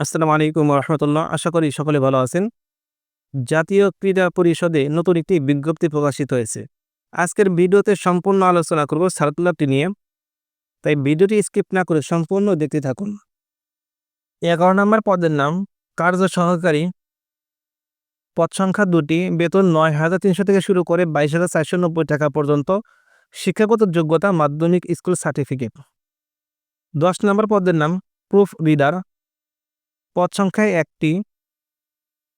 আসসালামু আলাইকুম রহমতুল্লাহ। আশা করি সকলে ভালো আছেন। জাতীয় ক্রীড়া পরিষদে নতুন একটি বিজ্ঞপ্তি প্রকাশিত হয়েছে। আজকের ভিডিওতে সম্পূর্ণ আলোচনা করব সার্কুলারটি নিয়ে। তাই ভিডিওটি স্কিপ না করে সম্পূর্ণ দেখতে থাকুন। এগারো নম্বর পদের নাম, কার্য সহকারী। পদ সংখ্যা দুটি, বেতন নয় হাজার তিনশো থেকে শুরু করে বাইশ হাজার চারশো নব্বই টাকা পর্যন্ত। শিক্ষাগত যোগ্যতা মাধ্যমিক স্কুল সার্টিফিকেট। দশ নম্বর পদের নাম, প্রুফ রিডার। পদ সংখ্যায় একটি।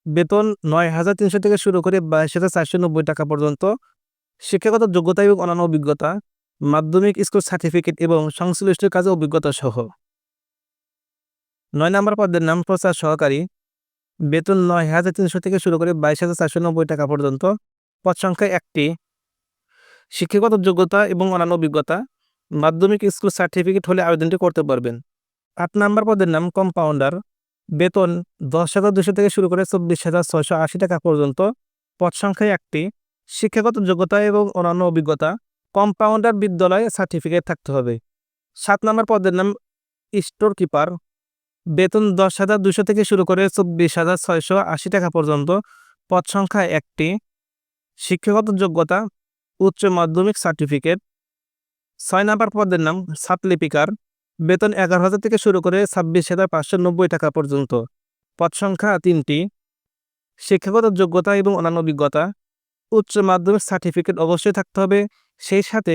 বেতন নয় হাজার তিনশো থেকে শুরু করে বাইশ হাজার চারশো নব্বই টাকা পর্যন্ত। শিক্ষাগত যোগ্যতা এবং অন্যান্য অভিজ্ঞতা। মাধ্যমিক স্কুল সার্টিফিকেট এবং সংশ্লিষ্ট কাজে অভিজ্ঞতা সহ। নয় নম্বর পদের নাম প্রচার সহকারী। বেতন নয় হাজার তিনশো থেকে শুরু করে বাইশ হাজার চারশো নব্বই টাকা পর্যন্ত। পদ সংখ্যা একটি। শিক্ষাগত যোগ্যতা এবং অন্যান্য অভিজ্ঞতা। মাধ্যমিক স্কুল সার্টিফিকেট হলে আবেদনটি করতে পারবেন। আট নম্বর পদের নাম কম্পাউন্ডার। বেতন দশ হাজার দুশো থেকে শুরু করে চব্বিশ হাজার ছয়শো আশি টাকা পর্যন্ত। পদ সংখ্যায় একটি, শিক্ষাগত যোগ্যতা এবং অন্যান্য অভিজ্ঞতা, কম্পাউন্ডার বিদ্যালয়ে সার্টিফিকেট থাকতে হবে। সাত নম্বর পদের নাম স্টোর কিপার বেতন দশ হাজার দুশো থেকে শুরু করে চব্বিশ হাজার ছয়শো আশি টাকা পর্যন্ত। পদ সংখ্যা একটি, শিক্ষাগত যোগ্যতা, উচ্চ মাধ্যমিক সার্টিফিকেট। ছয় নম্বর পদের নাম সাতলিপিকার। বেতন এগারো হাজার থেকে শুরু করে ছাব্বিশ হাজার পাঁচশো নব্বই টাকা পর্যন্ত। পদ সংখ্যা তিনটি। শিক্ষাগত যোগ্যতা এবং অন্যান্য অভিজ্ঞতা। উচ্চ মাধ্যমিক সার্টিফিকেট অবশ্যই থাকতে হবে। সেই সাথে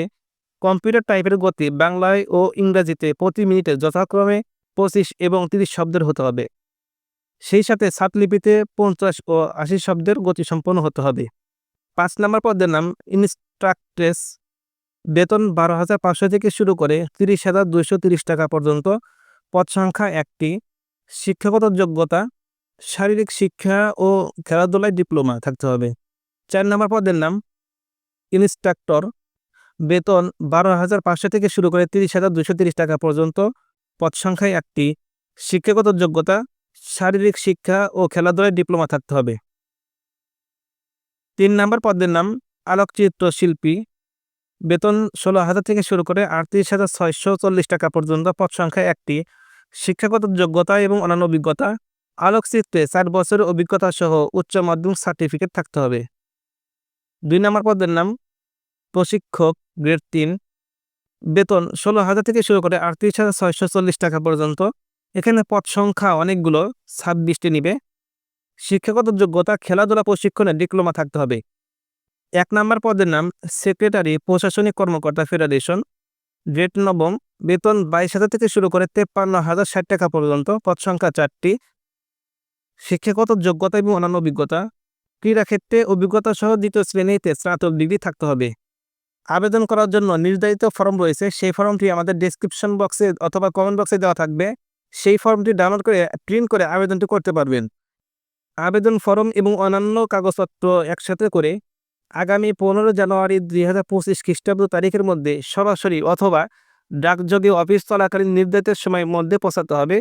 কম্পিউটার টাইপের গতি বাংলায় ও ইংরাজিতে প্রতি মিনিটে যথাক্রমে পঁচিশ এবং তিরিশ শব্দের হতে হবে। সেই সাথে সাতলিপিতে পঞ্চাশ ও আশি শব্দের গতি সম্পন্ন হতে হবে। পাঁচ নম্বর পদের নাম ইনস্ট্রাক্ট্রেস বেতন বারো হাজার পাঁচশো থেকে শুরু করে তিরিশ হাজার দুইশো তিরিশ টাকা পর্যন্ত। পদ সংখ্যা একটি। শিক্ষাগত যোগ্যতা, শারীরিক শিক্ষা ও খেলাধুলায় ডিপ্লোমা থাকতে হবে। চার নম্বর পদের নাম, ইনস্ট্রাক্টর। বেতন বারো হাজার পাঁচশো থেকে শুরু করে তিরিশ হাজার দুশো তিরিশ টাকা পর্যন্ত। পদ সংখ্যায় একটি। শিক্ষাগত যোগ্যতা, শারীরিক শিক্ষা ও খেলাধুলায় ডিপ্লোমা থাকতে হবে। তিন নম্বর পদের নাম আলোকচিত্র শিল্পী বেতন ষোলো হাজার থেকে শুরু করে আটত্রিশ হাজার ছয়শো চল্লিশ টাকা পর্যন্ত, পদ সংখ্যা একটি। শিক্ষাগত যোগ্যতা এবং অন্যান্য অভিজ্ঞতা। আলোকচিত্রে চার বছরের অভিজ্ঞতা সহ উচ্চ মাধ্যমিক সার্টিফিকেট থাকতে হবে। দুই নম্বর পদের নাম, প্রশিক্ষক গ্রেড তিন। বেতন ষোলো হাজার থেকে শুরু করে আটত্রিশ হাজার ছয়শো চল্লিশ টাকা পর্যন্ত। এখানে পদ সংখ্যা অনেকগুলো, ছাব্বিশটি নিবে। শিক্ষাগত যোগ্যতা, খেলাধুলা, প্রশিক্ষণে ডিপ্লোমা থাকতে হবে। এক নম্বর পদের নাম সেক্রেটারি প্রশাসনিক কর্মকর্তা ফেডারেশন গ্রেড নবম বেতন বাইশ হাজার থেকে শুরু করে তেপ্পান্ন হাজার ষাট টাকা পর্যন্ত, পদ সংখ্যা চারটি। শিক্ষাগত যোগ্যতা এবং অন্যান্য অভিজ্ঞতা, ক্রীড়াক্ষেত্রে অভিজ্ঞতা সহ দ্বিতীয় শ্রেণীতে স্নাতক ডিগ্রি থাকতে হবে। আবেদন করার জন্য নির্ধারিত ফর্ম রয়েছে, সেই ফর্মটি আমাদের ডেসক্রিপশন বক্সে অথবা কমেন্ট বক্সে দেওয়া থাকবে। সেই ফর্মটি ডাউনলোড করে প্রিন্ট করে আবেদনটি করতে পারবেন। আবেদন ফর্ম এবং অন্যান্য কাগজপত্র একসাথে করে আগামী পনেরো জানুয়ারি দুই হাজার পঁচিশ খ্রিস্টাব্দ তারিখের মধ্যে সরাসরি অথবা ডাকযোগে অফিস চলাকালীন নির্ধারিত সময়ের মধ্যে পৌঁছাতে হবে।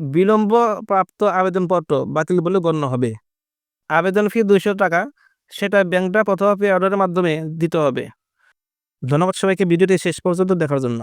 বিলম্ব প্রাপ্ত আবেদনপত্র বাতিল বলে গণ্য হবে। আবেদন ফি দুইশো টাকা, সেটা ব্যাংকটা অথবা পে অর্ডারের মাধ্যমে দিতে হবে। ধন্যবাদ সবাইকে, ভিডিওটি শেষ পর্যন্ত দেখার জন্য।